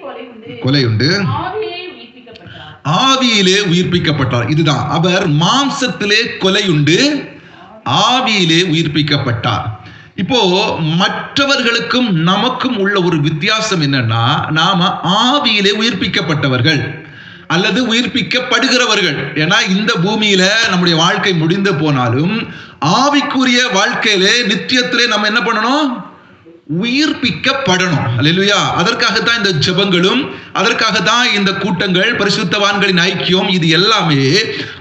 கொலை உண்டு. கொலை உண்டு. ஆவியிலே உயிர்ப்பிக்கப்பட்டார். ஆவியிலே உயிர்ப்பிக்கப்பட்டார். இதுதான். அவர் மாம்சத்திலே கொலையுண்டு ஆவியிலே உயிர்ப்பிக்கப்பட்டார். இப்போ மற்றவர்களுக்கும் நமக்கும் உள்ள ஒரு வித்தியாசம் என்னன்னா நாம ஆவியிலே உயிர்ப்பிக்கப்பட்டவர்கள் அல்லது உயிர்ப்பிக்கப்படுகிறவர்கள். ஏன்னா இந்த பூமியில நம்முடைய வாழ்க்கை முடிந்து போனாலும் ஆவிக்குரிய வாழ்க்கையிலே நித்தியத்திலே நம்ம என்ன பண்ணணும்? உயிர்ப்பிக்கப்படணும். அல்லேலூயா அதற்காகத்தான் இந்த ஜெபங்களும் அதற்காகத்தான் இந்த கூட்டங்கள் பரிசுத்தவான்களின் ஐக்கியம் இது எல்லாமே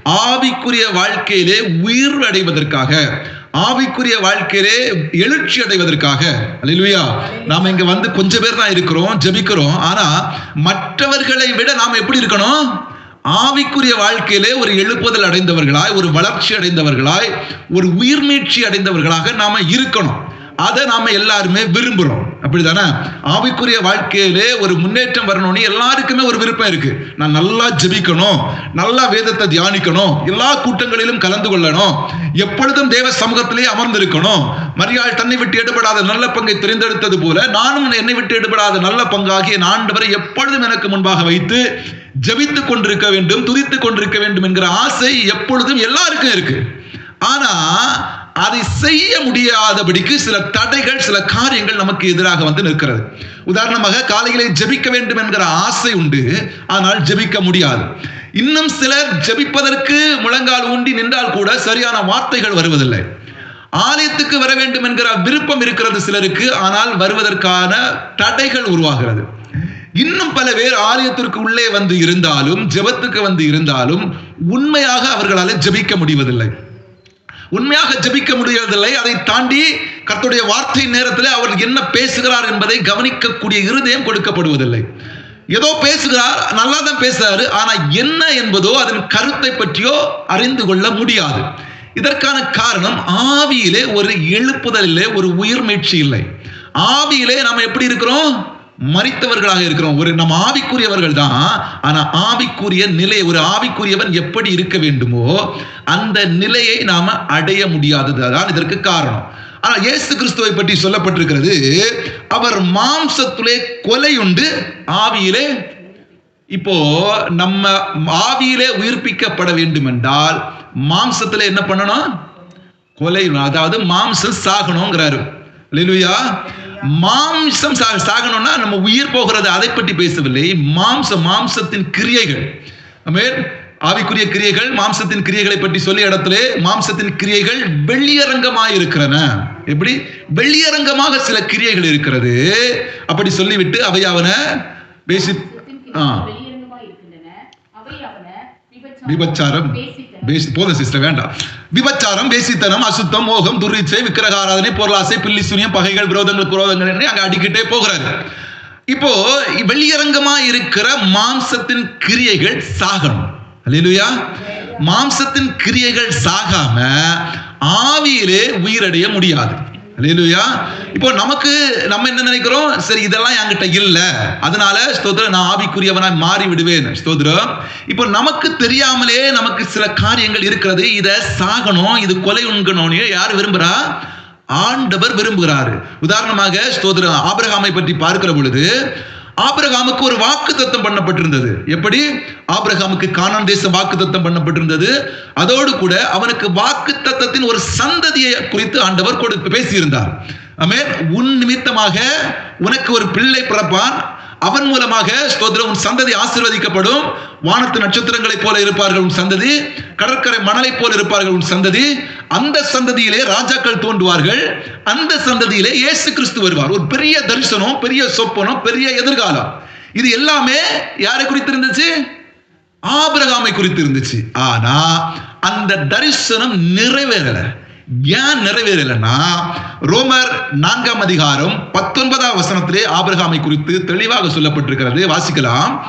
ஆவிக்குரிய வாழ்க்கையிலே உயிர் அடைவதற்காக ஆவிக்குரிய வாழ்க்கையிலே எழுச்சி அடைவதற்காக. அல்லா நாம இங்க வந்து கொஞ்ச பேர் தான் இருக்கிறோம் ஜெபிக்கிறோம். ஆனா மற்றவர்களை விட நாம் எப்படி இருக்கணும்? ஆவிக்குரிய வாழ்க்கையிலே ஒரு எழுப்புதல் அடைந்தவர்களாய் ஒரு வளர்ச்சி அடைந்தவர்களாய் ஒரு உயிர்மீட்சி அடைந்தவர்களாக நாம இருக்கணும். அதை நாம எல்லாருமே விரும்புறோம். அப்படிதானே? ஆவிக்குரிய வாழ்க்கையிலே ஒரு முன்னேற்றம் வரணும்னு எல்லாருக்குமே ஒரு விருப்பம் இருக்கு. நான் நல்லா ஜெபிக்கணும் நல்லா வேதத்தை தியானிக்கணும் எல்லா கூட்டங்களிலும் கலந்து கொள்ளணும் எப்பொழுதும் தேவ சமூகத்திலே அமர்ந்திருக்கணும். மரியாள் தன்னை விட்டு எடுபடாத நல்ல பங்கை தெரிந்தெடுத்தது போல நானும் என்னை விட்டு எடுபடாத நல்ல பங்காகிய என் ஆண்டவரை எப்பொழுதும் எனக்கு முன்பாக வைத்து ஜெபித்துக் கொண்டிருக்க வேண்டும் துதித்துக் கொண்டிருக்க வேண்டும் என்கிற ஆசை எப்பொழுதும் எல்லாருக்கும் இருக்கு. ஆனா அதை செய்ய முடியாதபடிக்கு சில தடைகள் சில காரியங்கள் நமக்கு எதிராக வந்து நிற்கிறது. உதாரணமாக காலையிலே ஜெபிக்க வேண்டும் என்கிற ஆசை உண்டு ஆனால் ஜெபிக்க முடியாது. இன்னும் சிலர் ஜெபிப்பதற்கு முழங்கால் ஊண்டி நின்றால் கூட சரியான வார்த்தைகள் வருவதில்லை. ஆலயத்துக்கு வர வேண்டும் என்கிற விருப்பம் இருக்கிறது சிலருக்கு ஆனால் வருவதற்கான தடைகள் உருவாகிறது. இன்னும் பல பேர் ஆலயத்திற்கு உள்ளே வந்து இருந்தாலும் ஜெபத்துக்கு வந்து இருந்தாலும் உண்மையாக அவர்களால் ஜெபிக்க முடிவதில்லை. உண்மையாக ஜெபிக்க முடியறதில்லை. அதை தாண்டி கர்த்தருடைய வார்த்தை நேரத்தில் அவர் என்ன பேசுகிறார் என்பதை கவனிக்கக்கூடிய இருதயம் கொடுக்கப்படுவதில்லை. ஏதோ பேசுகிறார் நல்லா தான் பேசுகிறாரு ஆனால் என்ன என்பதோ அதன் கருத்தை பற்றியோ அறிந்து கொள்ள முடியாது. இதற்கான காரணம் ஆவியிலே ஒரு எழுப்புதலிலே ஒரு உயிர் மீட்சி இல்லை. ஆவியிலே நாம் எப்படி இருக்கிறோம்? மறித்தவர்களாக இருக்கிறோம். ஒரு நம்ம ஆவிக்குரியவர்கள் தான் ஆனா ஆவிக்குரிய நிலை ஒரு ஆவிக்குரியவன் எப்படி இருக்க வேண்டுமோ அந்த நிலையை நாம அடைய முடியாதது. அதான் இதற்கு காரணம். ஆனா இயேசு கிறிஸ்துவை பற்றி சொல்லப்பட்டிருக்கிறது அவர் மாம்சத்திலே கொலையுண்டு ஆவியிலே. இப்போ நம்ம ஆவியிலே உயிர்ப்பிக்கப்பட வேண்டும் என்றால் மாம்சத்துல என்ன பண்ணணும்? கொலை அதாவது மாம்சம் சாகணுங்கிறாரு. லிலுயா மாம்சம் சாகணும்னா நம்ம உயிர் போகிறது அதை பற்றி பேசவில்லை. மாம்சம் மாம்சத்தின் கிரியைகள். ஆவிக்குரிய கிரியைகள் மாம்சத்தின் கிரியைகளை பற்றி சொல்லிய இடத்திலே மாம்சத்தின் கிரியைகள் வெளியரங்கமாய் இருக்கிறன. எப்படி? வெளியரங்கமாக சில கிரியைகள் இருக்கிறது. அப்படி சொல்லிவிட்டு அவையாவன பேசி ஆ. விபச்சாரம் பேசி போதும் வேண்டாம். விபச்சாரம் பேசித்தனம் அசுத்தம் மோகம் துரிச்சை விக்கிரகாராதனை பொருளாசை பில்லி சுனியம் பகைகள் விரோதங்கள் குரோதங்கள் என்று அங்க அடிக்கிட்டே போகிறாரு. இப்போ வெளியரங்கமா இருக்கிற மாம்சத்தின் கிரியைகள் சாகணும். அல்லா மாம்சத்தின் கிரியைகள் சாகாம ஆவியிலே உயிரடைய முடியாது. அலையிலுயா இப்போ நமக்கு நம்ம என்ன நினைக்கிறோம்? சரி இதெல்லாம் என்கிட்ட இல்ல. அதனால ஸ்தோத்திரம் நான் ஆவிக்குரியவனாய் மாறி விடுவேன் ஸ்தோத்திரம். இப்போ நமக்கு தெரியாமலே நமக்கு சில காரியங்கள் இருக்கிறது. இதை சாகணும் இது கொலை உண்கணும்னு யார் விரும்புறா? ஆண்டவர் விரும்புகிறாரு. உதாரணமாக ஸ்தோத்திரம் ஆபிரகாமை பற்றி பார்க்கிற பொழுது ஆபிரகாமுக்கு ஒரு வாக்கு தத்தம் பண்ணப்பட்டிருந்தது. எப்படி? ஆபிரகாமுக்கு கானான் தேசம் வாக்கு தத்தம் பண்ணப்பட்டிருந்தது. அதோடு கூட அவனுக்கு வாக்கு தத்தத்தின் ஒரு சந்ததியை குறித்து ஆண்டவர் கொடுத்து பேசியிருந்தார். ஆமென். உன் நிமித்தமாக உனக்கு ஒரு பிள்ளை பிறப்பான். அவன் மூலமாக ஸ்தோத்திரம் உன் சந்ததி ஆசீர்வதிக்கப்படும். வானத்து நட்சத்திரங்களைப் போல இருப்பார்கள் உன் சந்ததி கடற்கரை மணலைப் போல இருப்பார்கள் உன் சந்ததி. அந்த சந்ததியிலே ராஜாக்கள் தோன்றுவார்கள். அந்த சந்ததியிலே இயேசு கிறிஸ்து வருவார். ஒரு பெரிய தரிசனம் பெரிய சொப்பனம் பெரிய எதிர்காலம். இது எல்லாமே யாரை குறித்து இருந்துச்சு ஆபிரகாமை குறித்து இருந்துச்சு ஆனா அந்த தரிசனம் நிறைவேறலை. ஏன் நிறைவேறலைன்னா ரோமர் நான்காம் அதிகாரம் பத்தொன்பதாம் வசனத்திலே ஆபிரகாமை குறித்து தெளிவாக சொல்லப்பட்டிருக்கிறது. வாசிக்கலாம்.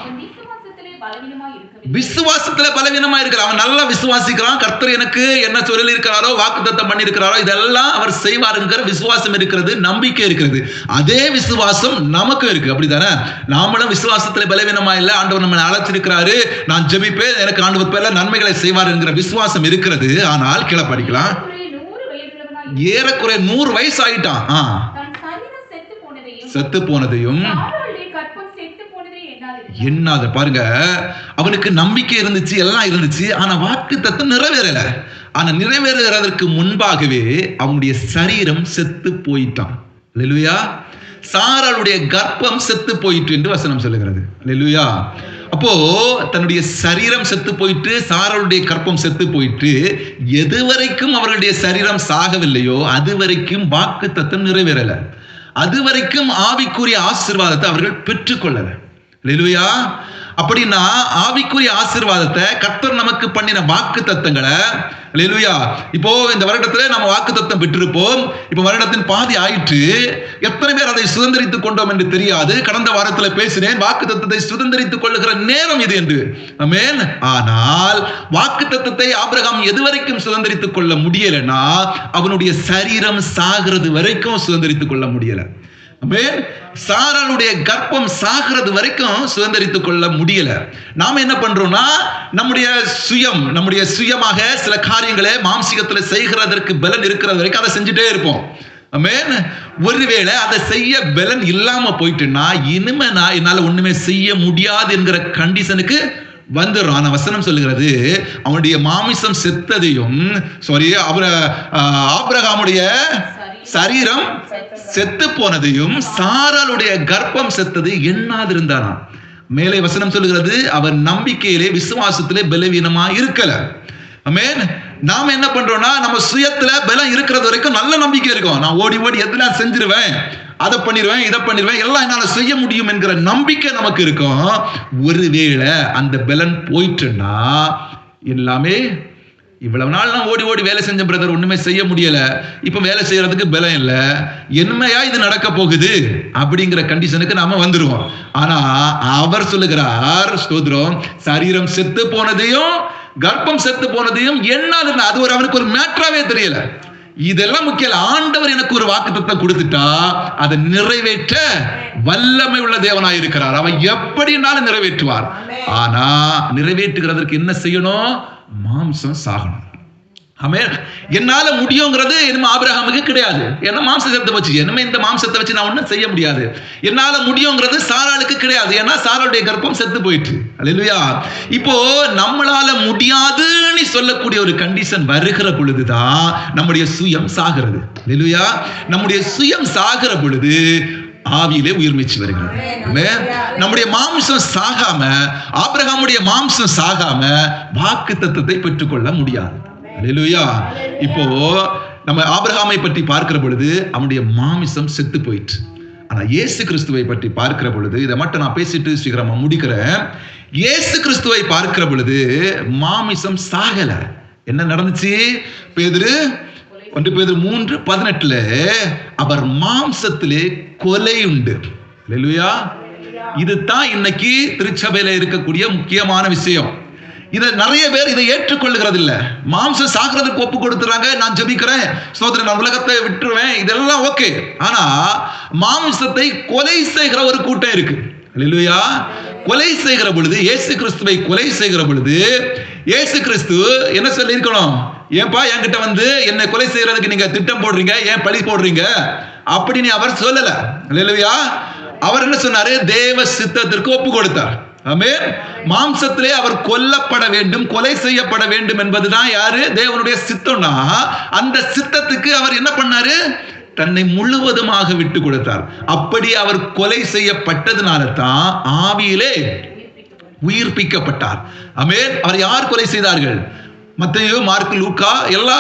விசுவாசத்துல பலவீனமா இருக்கிறான் அவன் நல்லா விசுவாசிக்கிறான். கர்த்தர் எனக்கு என்ன சொல்லி இருக்கிறாரோ வாக்குத்தத்தம் பண்ணி இருக்கிறாரோ இதெல்லாம் அவர் செய்வாருங்கிற விசுவாசம் இருக்கிறது நம்பிக்கை இருக்கிறது. அதே விசுவாசம் நமக்கும் இருக்கு. அப்படிதானே நாமளும் விசுவாசத்துல பலவீனமா இல்ல ஆண்டவர் நம்ம அழைச்சிருக்கிறாரு நான் ஜெபிப்பேன் எனக்கு ஆண்டவர் பேர்ல நன்மைகளை செய்வார் என்கிற விசுவாசம் இருக்கிறது. ஆனால் கீழே படிக்கலாம். ஏறக்குறைய நூறு வயசு ஆயிட்டான் செத்து போனதையும் எண்ணாது எண்ணாத பாருங்க அவனுக்கு நம்பிக்கை இருந்துச்சு எல்லாம் இருந்துச்சு ஆனா வாக்கு தத்துவம் நிறைவேறல. ஆனா நிறைவேறுகிறதற்கு முன்பாகவே அவனுடைய சரீரம் செத்து போயிட்டான். லெலுயா சாராளுடைய கர்ப்பம் செத்து போயிற்று என்று வசனம் சொல்லுகிறது. லெலுயா அப்போ தன்னுடைய சரீரம் செத்து போயிட்டு சாரலுடைய கற்பம் செத்து போயிட்டு எது வரைக்கும் அவர்களுடைய சரீரம் சாகவில்லையோ அது வரைக்கும் வாக்கு தத்துவம் நிறைவேறல. அது வரைக்கும் ஆவிக்குரிய ஆசீர்வாதத்தை அவர்கள் பெற்றுக்கொள்ளல. இல்லையா அப்படின்னா ஆவிக்குரிய ஆசீர்வாதத்தை கர்த்தர் நமக்கு பண்ணின வாக்கு தத்தங்களை லெலுயா இப்போ இந்த வருடத்துல நம்ம வாக்கு தத்தம் பெற்றிருப்போம். இப்போ வருடத்தின் பாதி ஆயிற்று. எத்தனை பேர் அதை சுதந்திரித்துக் கொண்டோம் என்று தெரியாது. கடந்த வாரத்துல பேசினேன் வாக்கு தத்தத்தை சுதந்திரித்துக் கொள்ளுகிற நேரம் இது என்று. ஆமென். ஆனால் வாக்கு தத்தத்தை ஆபிரகாம் எதுவரைக்கும் சுதந்திரித்துக் கொள்ள முடியலன்னா அவனுடைய சரீரம் சாகிறது வரைக்கும் சுதந்திரித்துக் கொள்ள முடியல. சாராளுடைய கர்ப்பம் சாகிறது வரைக்கும் சுதந்திரித்துக் கொள்ள முடியல. நாம என்ன பண்றோம்னா நம்முடைய சுயம் நம்முடைய சுயமாக சில காரியங்களை மாம்சிகத்துல செய்கிறதற்கு பலன் இருக்கிறது வரைக்கும் அதை செஞ்சுட்டே இருப்போம். ஒருவேளை அதை செய்ய பலன் இல்லாம போயிட்டுன்னா இனிமே நான் என்னால ஒண்ணுமே செய்ய முடியாது என்கிற கண்டிஷனுக்கு வந்துடும் ஆனா வசனம் சொல்லுகிறது அவனுடைய மாமிசம் செத்ததையும் சாரி அவர ஆப்ரகாமுடைய சரீரம் செத்து போனதையும் சாராளுடைய கர்ப்பம் செத்தது எண்ணாதிருந்தானாம் மேலே வசனம் சொல்லுகிறது அவர் நம்பிக்கையிலே விசுவாசத்திலே பலவீனமா இருக்கல. மேன் நாம என்ன பண்றோம்னா நம்ம சுயத்துல பலம் இருக்கிறது வரைக்கும் நல்ல நம்பிக்கை இருக்கும். நான் ஓடி ஓடி எதெல்லாம் செஞ்சிருவேன் அதை பண்ணிடுவேன் இதை பண்ணிடுவேன் எல்லாம் என்னால செய்ய முடியும் என்கிற நம்பிக்கை நமக்கு இருக்கும். ஒருவேளை அந்த பலன் போயிட்டுன்னா எல்லாமே இவ்வளவு நாள் நான் ஓடி ஓடி வேலை செஞ்ச பிரதர் ஒண்ணுமே செய்ய முடியல. இப்ப வேலை செய்யறதுக்கு பலம் இல்ல. என்னமையா இது நடக்க போகுது? அப்படிங்கிற கண்டிஷனுக்கு நாம வந்துருவோம். ஆனா அவர் சொல்லுகிறார் ஸ்தோத்திரம் சரீரம் செத்து போனதையும் கர்ப்பம் செத்து போனதையும் எண்ணாது அது ஒரு அவனுக்கு ஒரு மேட்ராவே தெரியல. இதெல்லாம் முக்கியம். ஆண்டவர் எனக்கு ஒரு வாக்குத்தத்தை கொடுத்துட்டா அதை நிறைவேற்ற வல்லமை உள்ள தேவனாய் இருக்கிறார். அவன் எப்படினாலும் நிறைவேற்றுவார். ஆனா நிறைவேற்றுகிறதற்கு என்ன செய்யணும்? மாம்சம் சாகணும். ஆமென். என்னால முடியுங்கிறது இனிமே ஆபிரகாமுக்கு கிடையாது. ஏன்னா மாம்சத்தை செத்து வச்சு இனிமே இந்த மாம்சத்தை வச்சு நான் ஒன்றும் செய்ய முடியாது. என்னால முடியுங்கிறது சாராளுக்கு கிடையாது. ஏன்னா சாராளுடைய கர்ப்பம் செத்து போயிட்டு அல்லையா இப்போ நம்மளால முடியாதுன்னு சொல்லக்கூடிய ஒரு கண்டிஷன் வருகிற பொழுதுதான் நம்முடைய சுயம் சாகிறது. இல்லையா நம்முடைய சுயம் சாகிற பொழுது ஆவியிலே உயிர் மீச்சு வருகிறது. நம்முடைய மாம்சம் சாகாம ஆபிரகாமுடைய மாம்சம் சாகாம வாக்கு தத்துவத்தை பெற்றுக்கொள்ள முடியாது. அல்லேலூயா இப்போ நம்ம ஆபிரகாமை பற்றி பார்க்கிற பொழுது அவனுடைய மாமிசம் செத்து போயிற்று. ஆனா இயேசு கிறிஸ்துவை பற்றி பார்க்கிற பொழுது இதை மட்டும் நான் பேசிட்டு சீக்கிரமா முடிக்கிறேன். இயேசு கிறிஸ்துவை பார்க்கிற பொழுது மாமிசம் சாகல. என்ன நடந்துச்சு? பேதுரு ஒன்று பேதுரு மூன்று பதினெட்டுல அவர் மாம்சத்திலே கொலை உண்டு. அல்லேலூயா இதுதான் இன்னைக்கு திருச்சபையில இருக்கக்கூடிய முக்கியமான விஷயம். இதை நிறைய பேர் இதை ஏற்றுக்கொள்ளுகிறது இல்ல மாம்சம் சாகிறதுக்கு ஒப்பு கொடுத்துறாங்க நான் ஜபிக்கிறேன் சோதரன் நான் உலகத்தை விட்டுருவேன் இதெல்லாம் ஓகே. ஆனா மாம்சத்தை கொலை செய்கிற ஒரு கூட்டம் இருக்கு. இல்லையா கொலை செய்கிற பொழுது இயேசு கிறிஸ்துவை கொலை செய்கிற பொழுது இயேசு கிறிஸ்து என்ன சொல்லி இருக்கணும் ஏன்பா என்கிட்ட வந்து என்னை கொலை செய்யறதுக்கு நீங்க திட்டம் போடுறீங்க ஏன் பழி போடுறீங்க? அப்படின்னு அவர் சொல்லல. இல்லையா அவர் என்ன சொன்னாரு? தேவ சித்தத்திற்கு ஒப்பு கொடுத்தார். மாம்சத்திலே அவர் கொல்லப்பட வேண்டும் கொலை செய்யப்பட வேண்டும் என்பதுதான் யாரு? தேவனுடைய சித்தம்னா அந்த சித்தத்துக்கு அவர் என்ன பண்ணாரு? தன்னை முழுவதுமாக விட்டு கொடுத்தார். அப்படி அவர் கொலை செய்யப்பட்டதுனால தான் ஆவியிலே உயிர்ப்பிக்கப்பட்டார். அமேன் அவர் யார் கொலை செய்தார்கள்? மத்தேயு மார்க் லூக்கா எல்லா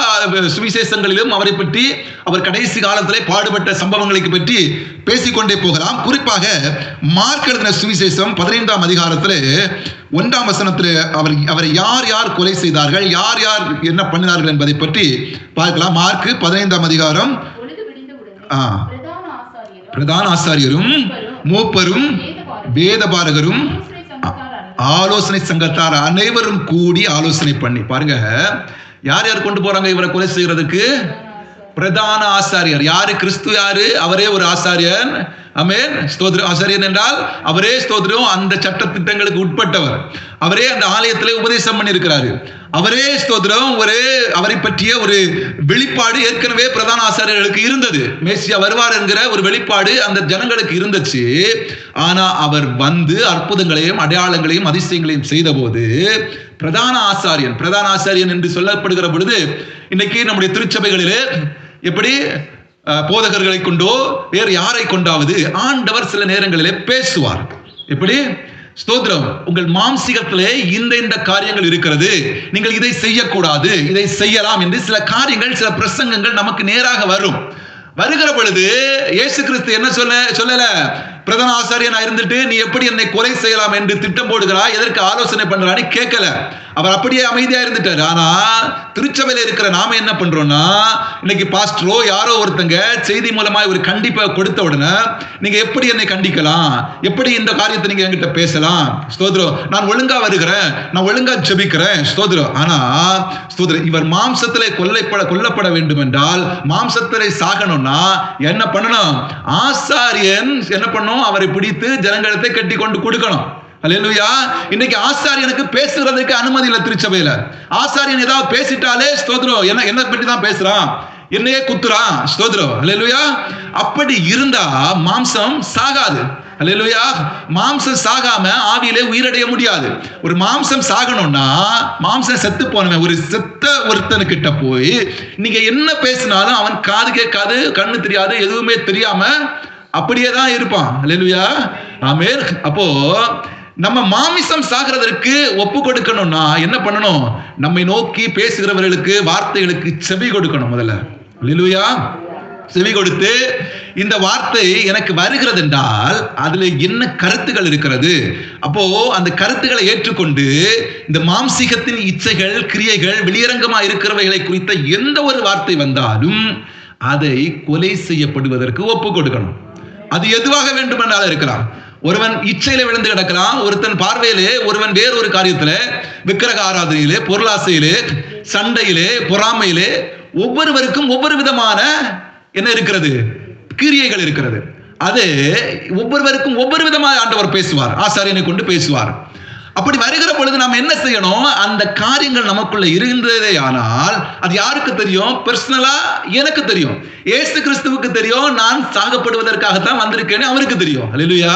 சுவிசேஷங்களிலும் அவரை பற்றி அவர் கடைசி காலத்திலே பாடுபட்ட சம்பவங்களை பற்றி பேசிக்கொண்டே போகலாம். குறிப்பாக மார்க் எழுதின சுவிசேஷம் பதினைந்தாம் அதிகாரத்திலே ஒன்றாம் வசனத்திலே அவர் அவரை யார் யார் கொலை செய்தார்கள் யார் யார் என்ன பண்ணினார்கள் என்பதை பற்றி பார்க்கலாம். மார்க் பதினைந்தாம் அதிகாரம். பிரதான ஆசாரியரும் மூப்பரும் வேதபாரகரும் ஆலோசனை சங்கத்தார் அனைவரும் கூடி ஆலோசனை பண்ணி. பாருங்க. யார் யார் கொண்டு போறாங்க இவரை கொலை செய்யறதுக்கு? பிரதான ஆசாரியர். யாரு? கிறிஸ்து யாரு? அவரே ஒரு ஆசாரியன் அமேன் ஸ்தோத்திரம். ஆசாரியன் என்றால் அவரே ஸ்தோத்திரம். அந்த சட்ட திட்டங்களுக்கு உட்பட்டவர். அவரே அந்த ஆலயத்திலே உபதேசம் பண்ணியிருக்கிறாரு. அவரே ஸ்தோத்ரம் ஒரு அவரை பற்றிய ஒரு வெளிப்பாடு ஏற்கனவே பிரதான ஆசாரியர்களுக்கு இருந்தது. மேசியா வருவார் என்கிற ஒரு வெளிப்பாடு அந்த ஜனங்களுக்கு இருந்துச்சு. ஆனா அவர் வந்து அற்புதங்களையும் அடையாளங்களையும் அதிசயங்களையும் செய்தபோது பிரதான ஆசாரியன் பிரதான ஆசாரியன் என்று சொல்லப்படுகிற பொழுது இன்னைக்கு நம்முடைய திருச்சபைகளிலே எப்படி? போதகர்களை கொண்டோ வேறு யாரை கொண்டாவது ஆண்டவர் சில நேரங்களிலே பேசுவார். எப்படி? ஸ்தோத்திரம் உங்கள் மாம்சிகத்திலே இந்த இந்த காரியங்கள் இருக்கிறது. நீங்கள் இதை செய்யக்கூடாது இதை செய்யலாம் என்று சில காரியங்கள் சில பிரசங்கங்கள் நமக்கு நேராக வரும். வருகிற பொழுது இயேசு கிறிஸ்து என்ன சொல்ல சொல்லல? பிரதான ஆசாரியனா இருந்துட்டு நீ எப்படி என்னை கொலை செய்யலாம் என்று திட்டம் போடுகிறாய்? எதற்கு ஆலோசனை பண்றான்னு கேட்கல. அவர் அப்படியே அமைதியா இருந்துட்டாரு. ஆனா திருச்சபையில இருக்கிற நாம என்ன பண்றோம்னா இன்னைக்கு பாஸ்டரோ யாரோ ஒருத்தங்க செய்தி மூலமா இவர் கண்டிப்பா கொடுத்த உடனே நீங்க எப்படி என்னை கண்டிக்கலாம்? எப்படி இந்த காரியத்தை நீங்க என்கிட்ட பேசலாம்? ஸ்தோத்திரம் நான் ஒழுங்கா வருகிறேன். நான் ஒழுங்கா ஜெபிக்கிறேன். ஸ்தோத்திரம் ஆனா ஸ்தோத்திரம் இவர் மாம்சத்திலே கொல்லைப்பட கொல்லப்பட வேண்டும் என்றால் மாம்சத்திலே சாகணும்னா என்ன பண்ணணும்? ஆசாரியன் என்ன பண்ணும்? அவரை பிடித்து ஜனங்களத்தை கட்டி கொண்டு கொடுக்கணும். அல்லேலூயா இன்னைக்கு ஆசாரியனுக்கு பேசுறதுக்கு அனுமதி இல்லை திருச்சபையில. ஆசாரியன் ஏதாவது பேசிட்டாலே ஸ்தோத்ரம் என்ன என்ன பற்றி தான் பேசுறான்? என்னையே குத்துறான். ஸ்தோத்ரம் அல்லேலூயா அப்படி இருந்தா மாம்சம் சாகாது. அல்லேலூயா மாம்சம் சாகாம ஆவியிலே உயிரடைய முடியாது. ஒரு மாம்சம் சாகணும்னா மாம்சம் செத்து போனவன் ஒரு செத்த ஒருத்தனுக்கிட்ட போய் நீங்க என்ன பேசினாலும் அவன் காது கேட்காது கண்ணு தெரியாது எதுவுமே தெரியாம அப்படியே தான் இருப்பான். அல்லேலூயா ஆமேர் அப்போ நம்ம மாமிசம் சாகிறதற்கு ஒப்பு கொடுக்கணும்னா என்ன பண்ணணும்? நம்மை நோக்கி பேசுகிறவர்களுக்கு வார்த்தைகளுக்கு செவி கொடுக்கணும் முதல்ல. அல்லேலூயா செவி கொடுத்து இந்த வார்த்தை எனக்கு வருகிறது என்றால் அதுல என்ன கருத்துகள் இருக்கிறது? அப்போ அந்த கருத்துக்களை ஏற்றுக்கொண்டு இந்த மாம்சிகத்தின் இச்சைகள் கிரியைகள் வெளியரங்கமா இருக்கிறவைகளை குறித்த எந்த ஒரு வார்த்தை வந்தாலும் அதை கொலை செய்யப்படுவதற்கு ஒப்பு கொடுக்கணும். அது எதுவாக வேண்டுமென்றாலும் இருக்கலாம். ஒருவன் இச்சையில விழுந்து கிடக்கிறான் ஒருத்தன் பார்வையிலே ஒருவன் வேறொரு காரியத்துல விக்கிரக ஆராதனையிலே பொருளாசையிலே சண்டையிலே பொறாமையிலே ஒவ்வொருவருக்கும் ஒவ்வொரு விதமான என்ன இருக்கிறது? கிரியைகள் இருக்கிறது. அது ஒவ்வொருவருக்கும் ஒவ்வொரு விதமாக ஆண்டவர் பேசுவார். ஆசாரியனை கொண்டு பேசுவார். அப்படி வருகிற பொழுது நாம் என்ன செய்யணும்? அந்த காரியங்கள் நமக்குள்ள இருக்கின்றதே ஆனால் அது யாருக்கு தெரியும்? பர்சனலா எனக்கு தெரியும். ஏசு கிறிஸ்துவுக்கு தெரியும். நான் சாகப்படுவதற்காகத்தான் வந்திருக்கேன்னு அவருக்கு தெரியும். அல்லேலூயா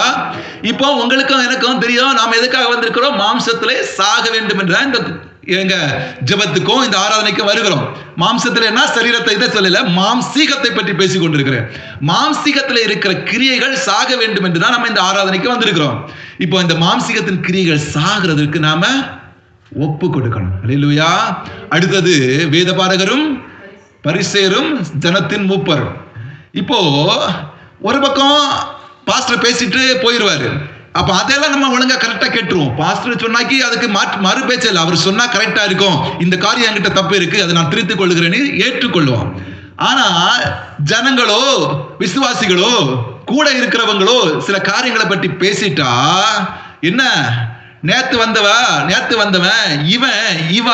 இப்போ உங்களுக்கும் எனக்கும் தெரியும். நாம் எதுக்காக வந்திருக்கிறோம்? மாம்சத்திலே சாக வேண்டும் என்ற இந்த எங்க ஜெபத்துக்கும் இந்த ஆராதனைக்கும் வருகிறோம். மாம்சத்துல என்ன? சரீரத்தை இதை சொல்லல. மாம்சீகத்தை பற்றி பேசிக் கொண்டிருக்கிறேன். மாம்சீகத்துல இருக்கிற கிரியைகள் சாக வேண்டும் என்று தான் நம்ம இந்த ஆராதனைக்கு வந்திருக்கிறோம். இப்போ இந்த மாம்சீகத்தின் கிரியைகள் சாகிறதுக்கு நாம ஒப்பு கொடுக்கணும். இல்லையா அடுத்தது வேதபாரகரும் பரிசேரும் ஜனத்தின் மூப்பரும். இப்போ ஒரு பக்கம் பாஸ்டர் பேசிட்டு போயிடுவாரு அப்ப அதெல்லாம் நம்ம ஒழுங்கா கரெக்டா கேட்டுருவோம். பாஸ்டர் சொன்னாக்கி அதுக்கு மாற்று மறு பேச்சு இல்லை. அவர் சொன்னா கரெக்டா இருக்கும். இந்த காரியம் என்கிட்ட தப்பு இருக்கு. அதை நான் திருத்திக் கொள்கிறேன்னு ஏற்றுக்கொள்வோம் ஆனா ஜனங்களோ விசுவாசிகளோ கூட இருக்கிறவங்களோ சில காரியங்களை பற்றி பேசிட்டா என்ன? நேத்து வந்தவ? நேத்து வந்தவன் இவன் இவ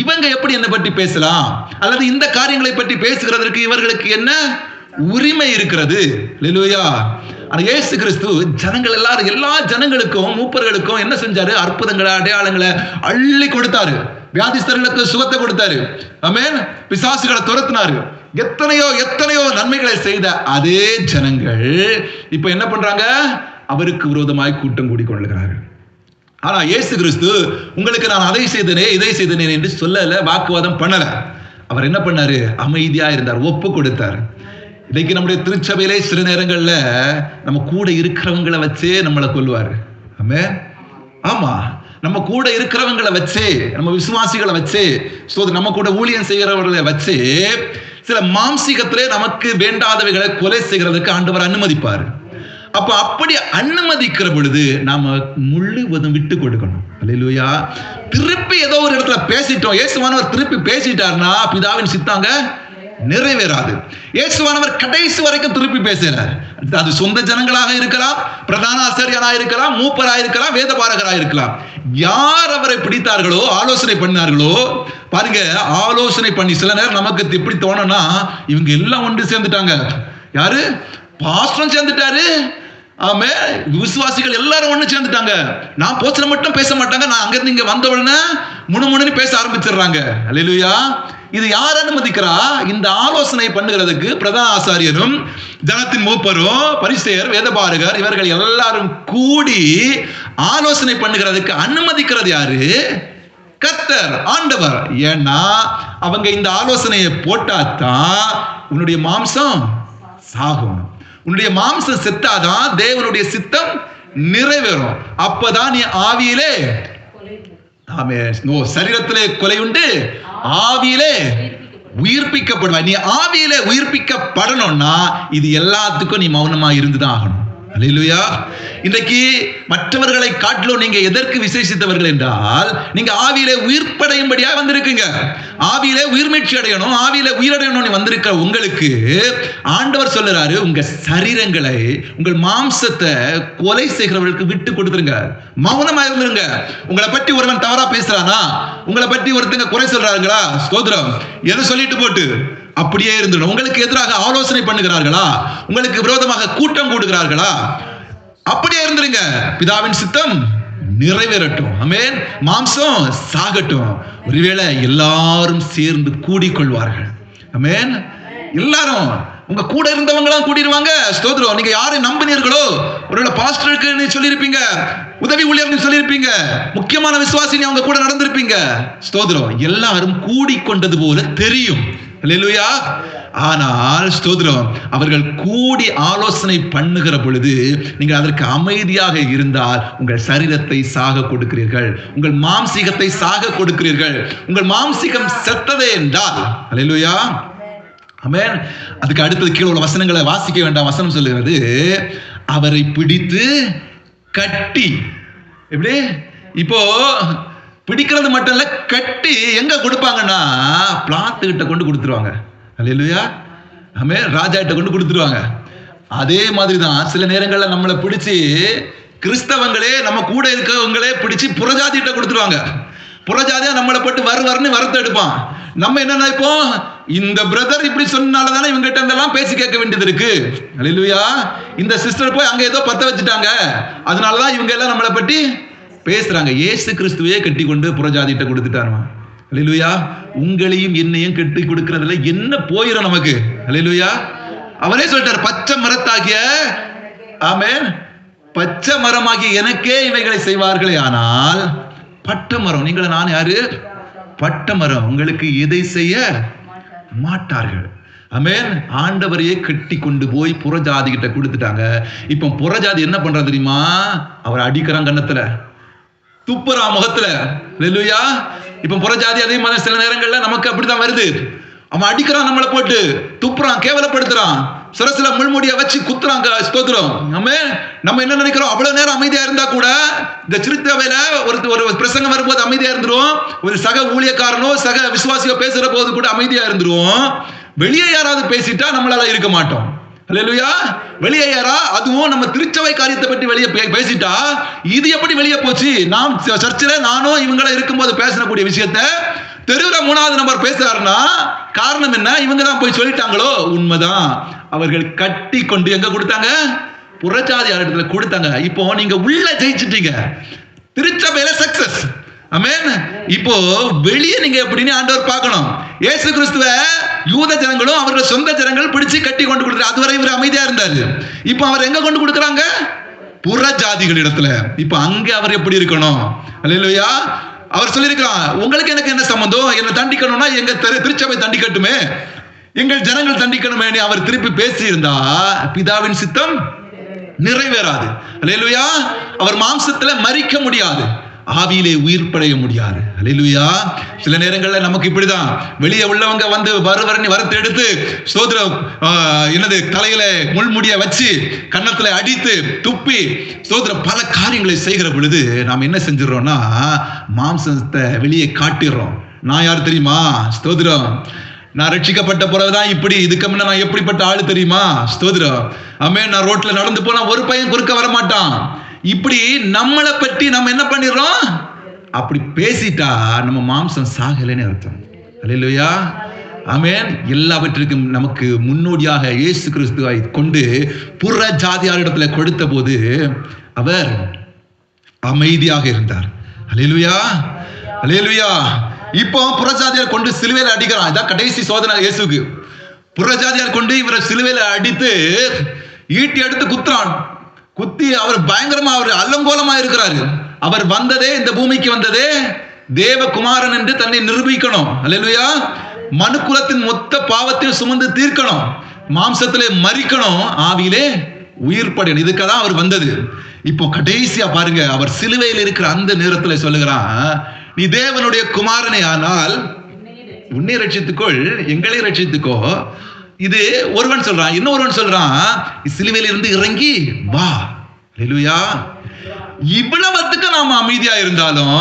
இவங்க எப்படி என்னை பற்றி பேசலாம்? அல்லது இந்த காரியங்களை பற்றி பேசுகிறதற்கு இவர்களுக்கு என்ன உரிமை இருக்கிறது? லெலுயா ஆனா இயேசு கிறிஸ்து ஜனங்கள் எல்லாரும் எல்லா ஜனங்களுக்கும் மூப்பர்களுக்கும் என்ன செஞ்சாரு? அற்புதங்களை அடையாளங்களை அள்ளி கொடுத்தாரு. வியாதிஸ்தர்களுக்கு சுகத்தை கொடுத்தாரு. அமேன் பிசாசுகளை துரத்தினாரு. எத்தனையோ எத்தனையோ நன்மைகளை செய்த அதே ஜனங்கள் இப்ப என்ன பண்றாங்க? அவருக்கு விரோதமாய் கூட்டம் கூடி கொள்ளுகிறார்கள் ஆனா இயேசு கிறிஸ்து உங்களுக்கு நான் அதை செய்தனே இதை செய்தனே என்று சொல்லல வாக்குவாதம் பண்ணல. அவர் என்ன பண்ணாரு? அமைதியா இருந்தார் ஒப்பு கொடுத்தார். இன்னைக்கு நம்முடைய திருச்சபையிலே சில நேரங்கள்ல நம்ம கூட இருக்கிறவங்களை வச்சே நம்மளை கொல்லுவாரு. ஆமே ஆமா. நம்ம கூட இருக்கிறவங்களை வச்சே நம்ம விசுவாசிகளை வச்சே சோ நம்ம கூட ஊழியம் செய்கிறவர்களை வச்சு சில மாம்சீகத்திலே நமக்கு வேண்டாதவைகளை கொலை செய்கிறதுக்கு ஆண்டவர் அனுமதிப்பார். அப்ப அப்படி அனுமதிக்கிற பொழுது நாம முழுவதும் விட்டு கொடுக்கணும். அல்லேலூயா. திருப்பி ஏதோ ஒரு இடத்துல பேசிட்டோம். ஏசுவானவர் திருப்பி பேசிட்டாருன்னா பிதாவின் சித்தாங்க நிறைவேறாது. இயேசுவானவர் கடைசி வரைக்கும் திருப்பி பேசுகிறார் அது சொந்த ஜனங்களாக இருக்கலாம் பிரதான ஆசிரியராக இருக்கலாம் மூப்பராக இருக்கலாம் வேதபாரகராக இருக்கலாம். யார் அவரை பிடித்தார்களோ ஆலோசனை பண்ணார்களோ பாருங்க ஆலோசனை பண்ணி சில நேரம் நமக்கு எப்படி தோணும்னா இவங்க எல்லாம் ஒன்று சேர்ந்துட்டாங்க. யாரு? பாஸ்டரும் சேர்ந்துட்டாரு. ஆமே விசுவாசிகள் எல்லாரும் ஒண்ணு சேர்ந்துட்டாங்க. நான் போச்சனை மட்டும் பேச மாட்டாங்க நான் அங்கிருந்து இங்க வந்த உடனே முணுமுணுன்னு பேச ஆரம்பிச்சிடுறாங்க. அல்லேலூயா. இது யார் அனுமதிக்கிறா? இந்த ஆலோசனை பண்ணுகிறதுக்கு பிரதான ஆசாரியரும் ஜனத்தின் மூப்பரும் பரிசெயர் வேதபாரகர் இவர்கள் எல்லாரும் கூடி ஆலோசனை பண்ணுகிறதுக்கு அனுமதிக்கிறது யாரு? கத்தர் ஆண்டவர். ஏன்னா அவங்க இந்த ஆலோசனையை போட்டாதான் உன்னுடைய மாம்சம் சாகும். உன்னுடைய மாம்சம் செத்தாதான் தேவனுடைய சித்தம் நிறைவேறும். அப்பதான் நீ ஆவியிலே சரீரத்திலே கொலை உண்டு ஆவியிலே உயிர்ப்பிக்கப்படுவாய். நீ ஆவியிலே உயிர்ப்பிக்கப்படணும்னா இது எல்லாத்துக்கும் நீ மௌனமா இருந்துதான் ஆகணும். அல்லேலூயா இன்றைக்கு மற்றவர்களை காட்டிலும் நீங்க எதற்கு விசேஷித்தவர்கள் என்றால் நீங்க ஆவியிலே உயிர்ப்படையும்படியா வந்திருக்குங்க. ஆவியிலே உயிர்மீட்சி அடையணும் ஆவியிலே உயிரடையணும்னு வந்திருக்க உங்களுக்கு ஆண்டவர் சொல்லுறாரு உங்க சரீரங்களை உங்கள் மாம்சத்தை கொலை செய்கிறவர்களுக்கு விட்டு கொடுத்துருங்க. மௌனமா இருந்துருங்க. உங்களை பற்றி ஒருவன் தவறா பேசுறானா? உங்களை பற்றி ஒருத்தங்க குறை சொல்றாங்களா ஸ்தோத்திரம். எது சொல்லிட்டு போட்டு? அப்படியே இருந்துடும் உங்களுக்கு எதிராக ஆலோசனை பண்ணுகிறார்களா? உங்களுக்கு விரோதமாக கூட்டம் கூடுகிறார்களா? அப்படியே இருந்துருங்க. பிதாவின் சித்தம் நிறைவேறட்டும். அமேன் மாம்சம் சாகட்டும். ஒருவேளை எல்லாரும் சேர்ந்து கூடிக்கொள்வார்கள். அமேன் எல்லாரும் உங்க கூட இருந்தவங்களாம் கூட்டிடுவாங்க ஸ்தோத்திரம். நீங்க யாரை நம்பினீர்களோ ஒருவேளை பாஸ்டருக்கு நீ சொல்லியிருப்பீங்க உதவி ஊழியர்னு சொல்லியிருப்பீங்க முக்கியமான விசுவாசி நீ அவங்க கூட நடந்திருப்பீங்க. ஸ்தோத்திரம். எல்லாரும் கூடிக்கொண்டது போல தெரியும். ஆனால் ஸ்தோத்திரம் அவர்கள் கூடி ஆலோசனை பண்ணுகிற பொழுது நீங்கள் அதற்கு அமைதியாக இருந்தால் உங்கள் சரீரத்தை சாக கொடுக்கிறீர்கள். உங்கள் மாம்சீகத்தை சாக கொடுக்கிறீர்கள். உங்கள் மாம்சீகம் செத்ததே என்றால். அல்லேலூயா அமேன் அதுக்கு அடுத்தது கீழே உள்ள வசனங்களை வாசிக்க வேண்டாம். வசனம் சொல்லுகிறது அவரை பிடித்து கட்டி. எப்படி? இப்போ பிடிக்கிறது மட்டும் இல்ல கட்டி எங்க கொடுப்பாங்கன்னா பிளாத்து கிட்ட கொண்டு கொடுத்துருவாங்க. அல்லையா ஆமே ராஜா கிட்ட கொண்டு கொடுத்துருவாங்க. அதே மாதிரி தான் சில நேரங்கள்ல நம்மளை பிடிச்சி கிறிஸ்தவங்களே நம்ம கூட இருக்கவங்களே பிடிச்சி புறஜாதி கிட்ட கொடுத்துருவாங்க. புறஜாதியா நம்மளை போட்டு வரு வருன்னு வரத்து எடுப்பான். நம்ம என்ன நினைப்போம் இந்த பிரதர் இப்படி சொன்னால தானே இவங்ககிட்ட இருந்தெல்லாம் பேசி கேட்க வேண்டியது இருக்கு. அல்லேலூயா. இந்த சிஸ்டர் போய் அங்க ஏதோ பத்த வச்சுட்டாங்க. அதனாலதான் இவங்க எல்லாம் நம்மளை பற்றி பேசுறாங்க. ஏசு கிறிஸ்துவையே கட்டி கொண்டு புறஜாதிட்ட கொடுத்துட்டாருமா. அல்லேலூயா உங்களையும் என்னையும் கட்டி கொடுக்கறதுல என்ன போயிடும் நமக்கு? அல்லேலூயா அவரே சொல்லிட்டார் பச்சை மரத்தாகிய ஆமேன். பச்சை மரமாகிய எனக்கே இவைகளை செய்வார்களே. ஆனால் பட்ட மரம் நீங்களை நான் யாரு? பட்ட மரம் உங்களுக்கு எதை செய்ய மாட்டார்கள். அமேன் ஆண்டவரையே கட்டி கொண்டு போய் புறஜாதி கிட்ட கொடுத்துட்டாங்க. இப்போ புறஜாதி என்ன பண்றது தெரியுமா? அவரை அடிக்கிறான் கன்னத்துல. துப்புறா முகத்துல. லெல்லுயா இப்ப புறஜாதி அதே மாதிரி சில நேரங்கள்ல நமக்கு அப்படிதான் வருது. அவன் அடிக்கிறான் நம்மளை போட்டு. துப்புறான் கேவலப்படுத்துறான். சிரசுல முள்முடிய வச்சு குத்துறான் ஸ்தோத்திரம். நம்ம நம்ம என்ன நினைக்கிறோம்? அவ்வளவு நேரம் அமைதியா இருந்தா கூட இந்த சிறுத்தவையில ஒரு ஒரு பிரசங்கம் வரும்போது அமைதியா இருந்துரும். ஒரு சக ஊழியக்காரனோ சக விசுவாசியோ பேசுற போது கூட அமைதியா இருந்துருவோம் வெளியே யாராவது பேசிட்டா நம்மளால இருக்க மாட்டோம். அல்லேலூயா வெளியே யாரா அதுவும் நம்ம திருச்சபை காரியத்தை பற்றி வெளியே பே- பேசிட்டா இது எப்படி வெளியே போச்சு? நாம் ச- சர்ச்சில் நானும் இவங்கள இருக்கும்போது பேசக்கூடிய விஷயத்த தெருவில் மூணாவது நம்பர் பேசுறாருன்னா காரணம் என்ன? இவங்க தான் போய் சொல்லிட்டாங்களோ? உண்மைதான். அவர்கள் கட்டி கொண்டு எங்க கொடுத்தாங்க? புறச்சாதி இடத்துல கொடுத்தாங்க? இப்போ நீங்க உள்ள ஜெயிச்சிட்டீங்க. திருச்சபையில சக்சஸ் அமேன் இப்போ வெளியே நீங்க எப்படின்னு ஆண்டவர் பார்க்கணும். இயேசு கிறிஸ்துவ யூத ஜனங்களும் அவர்கள் சொந்த ஜனங்கள் பிடிச்சு கட்டி கொண்டு கொடுக்குறாரு அதுவரை இவர் அமைதியா இருந்தாரு. இப்போ அவர் எங்க கொண்டு கொடுக்குறாங்க? புற ஜாதிகள் இடத்துல இப்போ அங்க அவர் எப்படி இருக்கணும்? அல்லையா அவர் சொல்லியிருக்கிறான் உங்களுக்கு எனக்கு என்ன சம்பந்தம்? என்னை தண்டிக்கணும்னா எங்க திருச்சபை தண்டிக்கட்டுமே. எங்கள் ஜனங்கள் தண்டிக்கணுமே அவர் திருப்பி பேசியிருந்தா பிதாவின் சித்தம் நிறைவேறாது. அல்லையா அவர் மாம்சத்துல மறிக்க முடியாது. ஆவியிலே உயிர் படைய முடியாது. அல்லேலூயா சில நேரங்கள்ல நமக்கு இப்படிதான். வெளியே உள்ளவங்க வந்து வருவரணி வரன்னு வரத்து எடுத்து சோதர என்னது தலையில முள்முடிய வச்சு கன்னத்துல அடித்து துப்பி சோதர பல காரியங்களை செய்கிற பொழுது நாம் என்ன செஞ்சிடறோம்னா மாம்சத்தை வெளியே காட்டிடுறோம். நான் யார் தெரியுமா? ஸ்தோதிரம் நான் ரட்சிக்கப்பட்ட பிறகுதான் இப்படி இதுக்கு முன்ன நான் எப்படிப்பட்ட ஆள் தெரியுமா? ஸ்தோதிரம் அம்மே நான் ரோட்ல நடந்து போனா ஒரு பையன் குறுக்க வர மாட்டான் இப்படி நம்மளை பற்றி நம்ம என்ன பண்ணிடுறோம்? அப்படி பேசிட்டா நம்ம மாம்சம் சாகலைன்னு அர்த்தம். அல்லையா ஆமென். எல்லாவற்றிற்கும் நமக்கு முன்னோடியாக இயேசு கிறிஸ்துவை கொண்டு புற ஜாதியாரிடத்துல கொடுத்த போது அவர் அமைதியாக இருந்தார். அலையலுயா அலையலுயா இப்போ புறஜாதியார் கொண்டு சிலுவையில் அடிக்கிறான். இதான் கடைசி சோதனை இயேசுக்கு. புறஜாதியார் கொண்டு இவரை சிலுவையில் அடித்து ஈட்டி எடுத்து குத்துறான். குத்தி அவர் பயங்கரமா அவர் அல்லங்கோலமா இருக்கிறாரு. அவர் வந்ததே இந்த பூமிக்கு வந்ததே தேவகுமாரன் என்று தன்னை நிரூபிக்கணும். அல்லேலூயா. மனுக்குலத்தின் மொத்த பாவத்தையும் சுமந்து தீர்க்கணும். மாம்சத்திலே மறிக்கணும். ஆவியிலே உயிர் படையணும். இதுக்காக தான் அவர் வந்தது. இப்போ கடைசியா பாருங்க அவர் சிலுவையில் இருக்கிற அந்த நேரத்தில் சொல்லுகிறான் நீ தேவனுடைய குமாரனை ஆனால் உன்னை ரட்சித்துக்கொள் எங்களை ரட்சித்துக்கோ இது ஒருவன் சொல்றான் இன்னொருவன் சொல்றான் சிலுவையில இருந்து இறங்கி வா. ஹalleluya. இவ்வளவுக்கு நாம அமைதியா இருந்தாலும்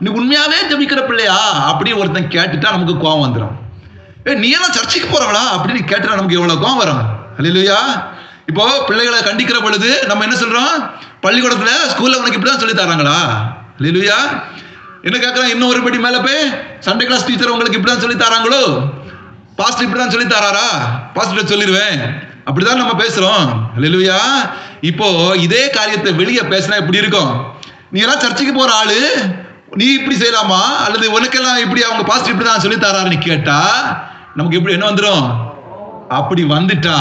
நீ உண்மையாவே ஜபிக்கிற பிள்ளையா? அப்படி ஒருத்தன் கேட்டுட்டா நமக்கு கோவம் வந்துடும் ஏ நீ எல்லாம் சர்ச்சைக்கு போறவளா? அப்படின்னு கேட்டுட்டா நமக்கு எவ்வளவு கோவம் வரும். ஹalleluya. இப்போ பிள்ளைகளை கண்டிக்கிற பொழுது நம்ம என்ன சொல்றோம்? பள்ளிக்கூடத்துல ஸ்கூல்ல உனக்கு இப்படிதான் சொல்லி தராங்களா? இல்லையா என்ன கேட்கறான் இன்னும் ஒரு படி மேல போய் சண்டே கிளாஸ் டீச்சர் உங்களுக்கு இப்படிதான் சொல்லி தராங்களோ? பாஸ்டர் இப்படிதான் சொல்லி தராரா? பாஸ்டர் சொல்லிடுவேன். அப்படிதான் நம்ம பேசுறோம். லெலுவியா இப்போ இதே காரியத்தை வெளியே பேசினா எப்படி இருக்கும்? நீ எல்லாம் சர்ச்சுக்கு போற ஆளு. நீ இப்படி செய்யலாமா? அல்லது உனக்கெல்லாம் இப்படி அவங்க பாஸ்டர் இப்படி தான் சொல்லி தராருன்னு கேட்டா நமக்கு எப்படி என்ன வந்துடும் அப்படி வந்துட்டா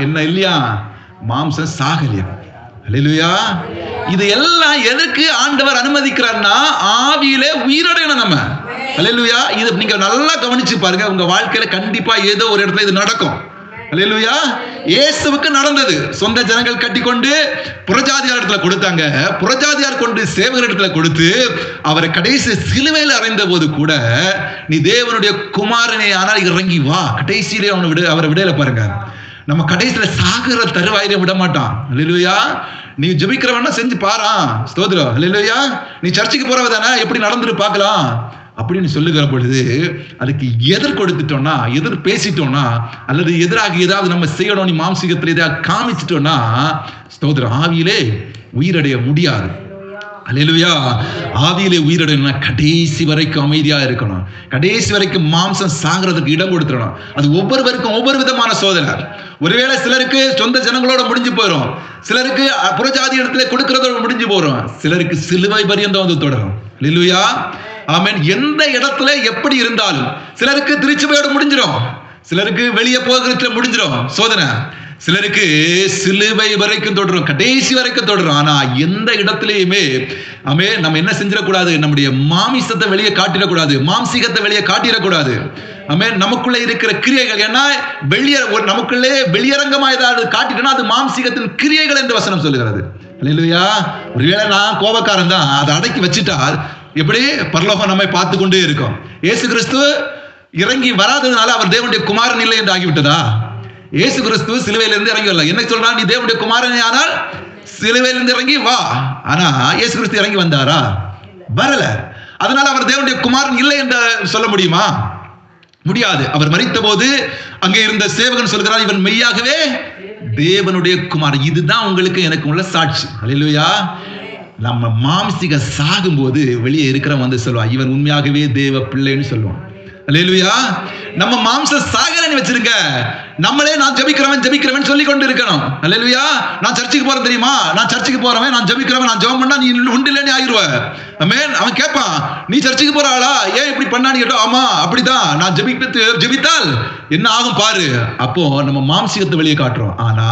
என்ன இல்லையா? மாம்சம் சாகலியா? ஹalleluya. இது எல்லாம் எதுக்கு ஆண்டவர் அனுமதிக்கிறார்னா ஆவியிலே உயிரடையணும் நம்ம. ஹalleluya. இது நீங்க நல்லா கவனிச்சு பாருங்க உங்க வாழ்க்கையில கண்டிப்பா ஏதோ ஒரு இடத்துல இது நடக்கும். ஹalleluya. இயேசுவுக்கு நடந்தது. சொந்த ஜனங்கள் கட்டிக்கொண்டு புறஜாதியார் இடத்துல கொடுத்தாங்க. புறஜாதியார் கொண்டு சேவகர் இடத்துல கொடுத்து அவரை கடைசி சிலுவையில் அறைந்த போது கூட நீ தேவனுடைய குமாரனே ஆனால் இறங்கி வா. கடைசியிலே அவனை விட அவரை விடையில பாருங்க. நம்ம கடைசியில சாகுற தருவாயிலே விட மாட்டான். ஹalleluya நீ ஜெபிக்கிறவனா செஞ்சு பாரா. ஸ்தோத்திரம். ஹalleluya நீ சர்ச்சுக்கு போறவ தானே? எப்படி நடந்துட்டு பார்க்கலாம். அப்படின்னு சொல்லுகிற பொழுது அதுக்கு எதிர் கொடுத்துட்டோம்னா எதிர் பேசிட்டோம்னா அல்லது எதிராக ஏதாவது நம்ம செய்யணும் நீ மாம்சீகத்தில் ஏதாவது காமிச்சிட்டோம்னா ஸ்தோத்திரம் ஆவியிலே உயிரடைய முடியாது. அலிலுயா ஆவியிலே உயிரிடணும்னா கடைசி வரைக்கும் அமைதியா இருக்கணும். கடைசி வரைக்கும் மாம்சம் சாகிறதுக்கு இடம் கொடுத்துடணும். அது ஒவ்வொருவருக்கும் ஒவ்வொரு விதமான சோதனை. ஒருவேளை சிலருக்கு சொந்த ஜனங்களோட முடிஞ்சு போயிடும் சிலருக்கு புறஜாதி இடத்துல கொடுக்கறதோட முடிஞ்சு போயிடும் சிலருக்கு சிலுவை பரியந்தம் வந்து தொடரும். அல்லேலூயா ஆமென் எந்த இடத்துல எப்படி இருந்தாலும் சிலருக்கு திருச்சுவையோட முடிஞ்சிடும் சிலருக்கு வெளியே போகிறதுல முடிஞ்சிடும் சோதனை. சிலருக்கு சிலுவை வரைக்கும் தொடரும் கடைசி வரைக்கும் தொடரும். ஆனா எந்த இடத்துலயுமே அமே நம்ம என்ன செஞ்சிடக்கூடாது? நம்முடைய மாமிசத்தை வெளியே காட்டிடக்கூடாது. மாம்சீகத்தை வெளியே காட்டிடக்கூடாது. அமே நமக்குள்ள இருக்கிற கிரியைகள் ஏன்னா வெளிய ஒரு நமக்குள்ளே வெளியரங்கமா ஏதாவது காட்டிட்டோம்னா அது மாம்சீகத்தின் கிரியைகள் என்று வசனம் சொல்லுகிறது. இல்லையா ஒருவேளை நான் கோபக்காரன் தான் அதை அடக்கி வச்சுட்டால் எப்படி? பரலோகம் நம்மை பார்த்து கொண்டே இருக்கும். ஏசு கிறிஸ்து இறங்கி வராததுனால அவர் தேவனுடைய குமாரன் இல்லை என்று ஆகிவிட்டதா? இயேசு கிறிஸ்து சிலுவையிலிருந்து இறங்கி வரல என்ன சொல்றான்? நீ தேவனுடைய குமாரனே ஆனால் சிலுவையிலிருந்து இறங்கி வா. ஆனா இயேசு கிறிஸ்து இறங்கி வந்தாரா? வரல. அதனால அவர் தேவனுடைய குமாரன் இல்லை என்று சொல்ல முடியுமா? முடியாது. அவர் மறித்த போது அங்கே இருந்த சேவகன் சொல்கிறார் இவன் மெய்யாகவே தேவனுடைய குமாரன். இதுதான் உங்களுக்கு எனக்கு உள்ள சாட்சி. அலையிலுயா நம்ம மாம்சிக சாகும்போது வெளியே இருக்கிறவன் வந்து சொல்லுவான் இவன் உண்மையாகவே தேவ பிள்ளைன்னு சொல்லுவான். அலையிலுயா நம்ம மாம்சம் சாகரன்னு வச்சிருங்க. நம்மளே நான் ஜபிக்கிறவன் ஜபிக்கிறவன் சொல்லி கொண்டு இருக்கணும் அல்லேலூயா. நான் சர்ச்சுக்கு போறேன் தெரியுமா? நான் சர்ச்சுக்கு போறவன் நான் ஜபிக்கிறவன் நான் ஜெபம் பண்ணா நீ உண்டு இல்லைன்னு ஆகிருவ மேன் அவன் கேட்பான் நீ சர்ச்சுக்கு போற ஆளா? ஏன் இப்படி பண்ணான்னு கேட்டோம் ஆமா அப்படிதான். நான் ஜபித்து ஜபித்தால் என்ன ஆகும் பாரு. அப்போ நம்ம மாம்சிகத்தை வெளியே காட்டுறோம். ஆனா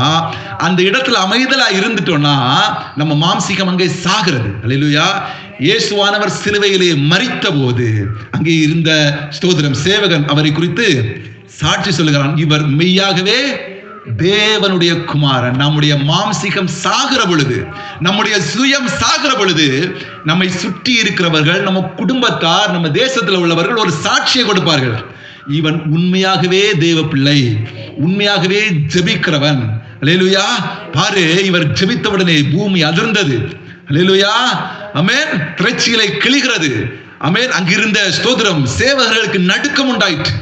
அந்த இடத்துல அமைதலா இருந்துட்டோம்னா நம்ம மாம்சிகம் அங்கே சாகிறது. அல்லேலூயா. இயேசுவானவர் சிலுவையிலே மறித்த போது அங்கே இருந்த ஸ்தோதிரம் சேவகன் அவரை குறித்து சாட்சி சொல்லுகிறான் இவர் மெய்யாகவே தேவனுடைய குமாரன். நம்முடைய மாம்சிகம் சாகிற பொழுது நம்முடைய சுயம் சாகிற பொழுது நம்மை சுற்றி இருக்கிறவர்கள் நம்ம குடும்பத்தார் நம்ம தேசத்தில் உள்ளவர்கள் ஒரு சாட்சியை கொடுப்பார்கள். இவன் உண்மையாகவே தேவ பிள்ளை உண்மையாகவே ஜெபிக்கிறவன். அல்லேலூயா பாரு இவர் ஜெபித்தவுடனே பூமி அதிர்ந்தது. அல்லேலூயா அமேன் திரைச்சிகளை கிழிகிறது. அமேன் அங்கிருந்த ஸ்தோத்திரம் சேவகர்களுக்கு நடுக்கம் உண்டாயிற்று.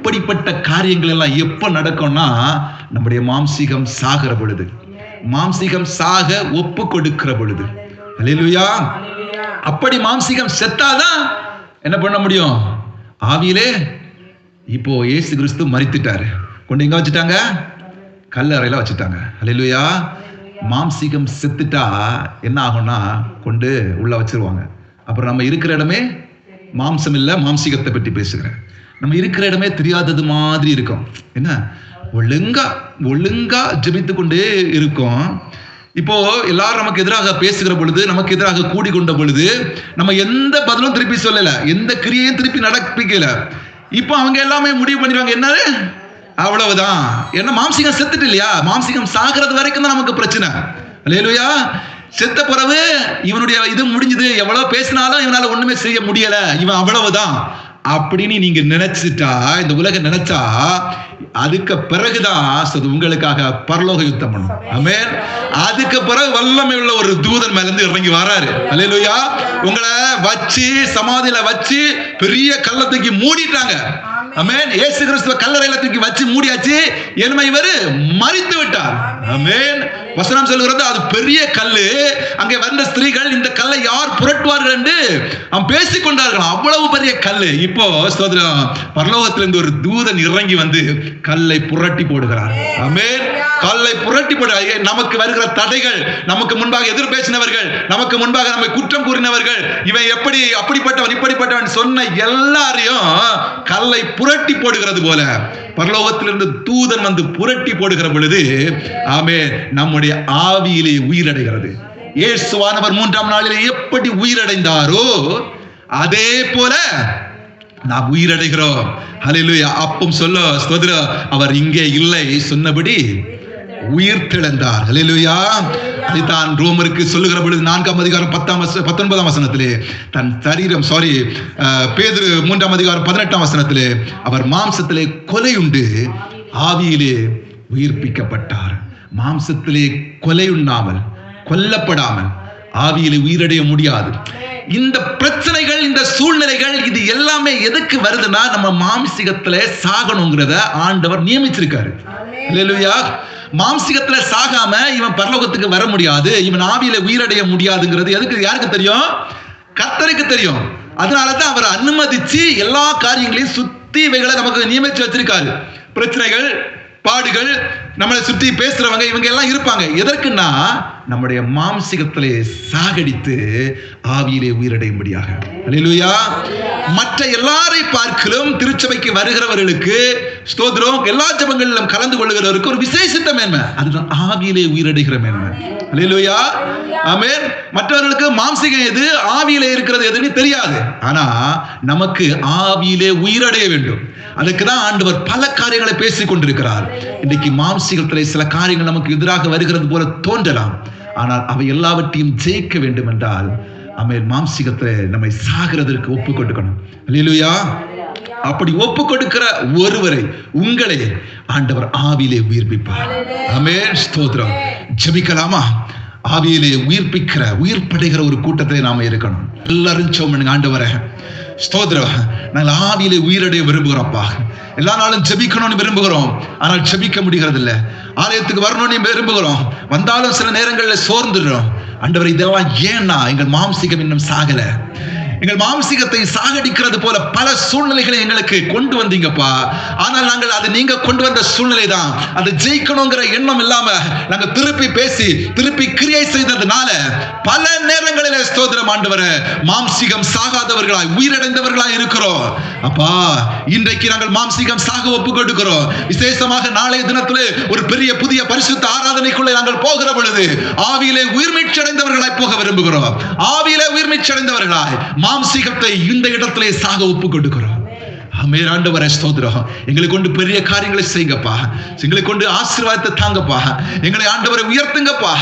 அப்படிப்பட்ட காரியங்கள் எல்லாம் எப்ப நடக்கும்னா நம்முடைய மாம்சீகம் சாகிற பொழுது. மாம்சீகம் சாக ஒப்பு கொடுக்கிற பொழுது. அலையிலுயா அப்படி மாம்சீகம் செத்தாதான் என்ன பண்ண முடியும்? ஆவியிலே இப்போ ஏசு கிறிஸ்து மறித்துட்டாரு கொண்டு எங்க வச்சுட்டாங்க? கல்லறையில வச்சுட்டாங்க. அலையிலுயா மாம்சீகம் செத்துட்டா என்ன ஆகும்னா கொண்டு உள்ள வச்சிருவாங்க. அப்புறம் நம்ம இருக்கிற இடமே மாம்சம் இல்லை மாம்சீகத்தை பற்றி பேசுகிறேன். நம்ம இருக்கிற இடமே தெரியாதது மாதிரி இருக்கும். என்ன? ஒழுங்கா ஒழுங்கா ஜபித்து கொண்டே இருக்கும். இப்போ எல்லாரும் நமக்கு எதிராக பேசுகிற பொழுது நமக்கு எதிராக கூடி கொண்ட பொழுது நம்ம எந்த பதிலும் திருப்பி சொல்லல. எந்த கிரியையும் திருப்பி நடப்பிக்கல. இப்போ அவங்க எல்லாமே முடிவு பண்ணிடுவாங்க என்னது? அவ்வளவுதான். என்ன மாம்சிகம் செத்துட்டு இல்லையா? மாம்சிகம் சாகிறது வரைக்கும் தான் நமக்கு பிரச்சனை. அல்லேலூயா. செத்த பிறகு இவனுடைய இது முடிஞ்சது. எவ்வளவு பேசினாலும் இவனால ஒண்ணுமே செய்ய முடியல. இவன் அவ்வளவுதான். அப்படின்னு நீங்க நினைச்சிட்டா இந்த உலகம் நினைச்சா அதுக்கு பிறகுதான் உங்களுக்காக பரலோக யுத்தம் பண்ணும். ஆமென். அதுக்கு பிறகு வல்லமை உள்ள ஒரு தூதன் மேல இருந்து இறங்கி வராரு. அல்லேலூயா. உங்களை வச்சு சமாதியில வச்சு பெரிய கல்லை தூக்கி மூடிட்டாங்க. ஆமென் இயேசு கிறிஸ்துவ கல்லறையில தூக்கி வச்சு மூடியாச்சு. என்னமை இவர் மறித்து விட்டார். ஆமென் வசனம் சொல்கிறது அது பெரிய கல்லு. அங்கே வந்த ஸ்திரீகள் இந்த கல்லை யார் புரட்டுவார்கள் என்று அவன் பேசிக் கொண்டார்கள். அவ்வளவு பெரிய கல்லு. இப்போ ஸ்தோத்திரம் பரலோகத்திலிருந்து ஒரு தூதன் இறங்கி வந்து கல்லை புரட்டி போடுகிறார். ஆமென் கல்லை புரட்டி போடு நமக்கு வருகிற தடைகள் நமக்கு முன்பாக எதிர் பேசினவர்கள் நமக்கு முன்பாக நம்மை குற்றம் கூறினவர்கள் இவன் எப்படி அப்படிப்பட்டவன் இப்படிப்பட்டவன் சொன்ன எல்லாரையும் கல்லை புரட்டி போடுகிறது போல. பரலோகத்திலிருந்து தூதன் வந்து புரட்டி போடுகிற பொழுது ஆமே நம்முடைய ஆவியிலே உயிரடைகிறது. இயேசுவானவர் மூன்றாம் நாளிலே எப்படி உயிரடைந்தாரோ அதே போல நாம் உயிரடைகிறோம். அலையிலுயா அப்பம் சொல்ல ஸ்தோதிர அவர் இங்கே இல்லை சொன்னபடி உயிர் திழந்தார் ஹalleluya. அதுதான் ரோமருக்கு சொல்லுகிற பொழுது நான்காம் அதிகாரம் பத்தாம் பத்தொன்பதாம் வசனத்திலே தன் சரீரம் சாரி பேதுரு மூன்றாம் அதிகாரம் பதினெட்டாம் வசனத்திலே அவர் மாம்சத்திலே கொலையுண்டு ஆவியிலே உயிர்ப்பிக்கப்பட்டார். மாம்சத்திலே கொலை உண்ணாமல் கொல்லப்படாமல் ஆவியிலே உயிரடைய முடியாது. இந்த பிரச்சனைகள் இந்த சூழ்நிலைகள் இது எல்லாமே எதுக்கு வருதுன்னா நம்ம மாம்சிகத்துல சாகணுங்கிறத ஆண்டவர் நியமிச்சிருக்காரு. அல்லேலூயா மாம்சிகத்துல சாகாம இவன் பரலோகத்துக்கு வர முடியாது. இவன் ஆவியில உயிரடைய முடியாதுங்கிறது எதுக்கு? யாருக்கு தெரியும்? கத்தருக்கு தெரியும். அதனால தான் அவர் அனுமதிச்சு எல்லா காரியங்களையும் சுத்தி இவைகளை நமக்கு நியமிச்சு வச்சிருக்காரு. பிரச்சனைகள் பாடுகள் நம்மளை சுத்தி பேசுறவங்க இவங்க எல்லாம் இருப்பாங்க. எதற்குன்னா நம்முடைய மாம்சிகத்திலே சாகடித்து ஆவியிலே உயிரடையும்படியாக. அல்லேலூயா மற்ற எல்லாரை பார்க்கலும் திருச்சபைக்கு வருகிறவர்களுக்கு ஸ்தோத்திரம். எல்லா ஜபங்களிலும் கலந்து கொள்ளுகிறவருக்கு ஒரு விசேஷித்த மேன்மை. அதுதான் ஆவியிலே உயிரடைகிற மேன்மை. அல்லேலூயா ஆமென் மற்றவர்களுக்கு மாம்சிகம் எது? ஆவியிலே இருக்கிறது எதுன்னு தெரியாது. ஆனா நமக்கு ஆவியிலே உயிரடைய வேண்டும். அதுக்கு தான் ஆண்டவர் பல காரியங்களை பேசிக் கொண்டிருக்கிறார். இன்னைக்கு மாம்சிகத்திலே சில காரியங்கள் நமக்கு எதிராக வருகிறது போல தோன்றலாம். ஆனால் அவை எல்லாவற்றையும் ஜெயிக்க வேண்டும் என்றால் அவை மாம்சிகத்தை நம்மை சாகிறதற்கு ஒப்பு கொடுக்கணும். இல்லையா அப்படி ஒப்பு கொடுக்கிற ஒருவரை உங்களை ஆண்டவர் ஆவியிலே உயிர்ப்பிப்பார். ஆமென் ஸ்தோத்ரம் ஜபிக்கலாமா? ஆவியிலே உயிர்ப்பிக்கிற உயிர்ப்படைகிற ஒரு கூட்டத்தை நாம இருக்கணும். எல்லாரும் சோமனுங்க ஆண்டவரே. ஸ்தோத்திரம். நாங்கள் ஆவியிலே உயிரடைய விரும்புகிறோம்ப்பா எல்லா நாளும் ஜெபிக்கணும்னு விரும்புகிறோம். ஆனால் ஜெபிக்க முடிகிறது இல்லை ஆலயத்துக்கு வரணும்னு விரும்புகிறோம். வந்தாலும் சில நேரங்களில் சோர்ந்துடுறோம். அண்டவர் இதெல்லாம் ஏன்னா எங்கள் மாம்சிகம் இன்னும் சாகலை. எங்கள் மாம்சிகத்தை சாகடிக்கிறது போல பல சூழ்நிலைகளை எங்களுக்கு கொண்டு வந்தீங்கப்பா. ஆனால் நாங்கள் அது நீங்க கொண்டு வந்த சூழ்நிலை தான் அது ஜெயிக்கணுங்கிற எண்ணம் இல்லாம நாங்க திருப்பி பேசி திருப்பி கிரியை செய்ததுனால பல நேரங்களில் ஸ்தோத்திரம் ஆண்டவர மாம்சிகம் சாகாதவர்களாய் உயிரிழந்தவர்களாய் இருக்கிறோம். அப்பா இன்றைக்கு நாங்கள் மாம்சிகம் சாக ஒப்பு கொடுக்கிறோம். விசேஷமாக நாளைய தினத்திலே ஒரு பெரிய புதிய பரிசுத்த ஆராதனைக்குள்ளே நாங்கள் போகிற பொழுது ஆவியிலே உயிர்மீச்சடைந்தவர்களாய் போக விரும்புகிறோம். ஆவியிலே உயிர்மீச்சடைந்தவர்களாய் மாம்சீகத்தை இந்த இடத்திலே சாக ஒப்பு கொடுக்கிறோம் மேலாண்டவரை ஸ்தோத்திரம். எங்களை கொண்டு பெரிய காரியங்களை செய்யுங்கப்பா. எங்களை கொண்டு ஆசீர்வாதத்தை தாங்கப்பா. எங்களை ஆண்டவரை உயர்த்துங்கப்பா.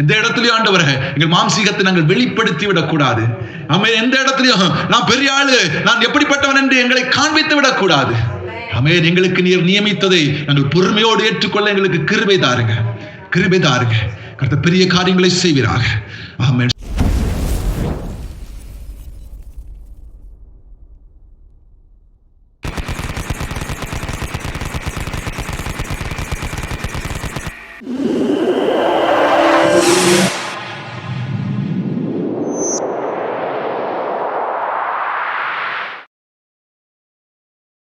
எந்த இடத்துலயும் ஆண்டவரை எங்கள் மாம்சீகத்தை நாங்கள் வெளிப்படுத்தி விடக்கூடாது ஆமென். எந்த இடத்துலயும் நான் பெரிய ஆளு நான் எப்படிப்பட்டவன் என்று எங்களை காண்பித்து விடக்கூடாது ஆமென். எங்களுக்கு நீர் நியமித்ததை நாங்கள் பொறுமையோடு ஏற்றுக்கொள்ள எங்களுக்கு கிருபை தாருங்க. கிருபை தாருங்க. கருத்த பெரிய காரியங்களை செய்வீராக. ஆமே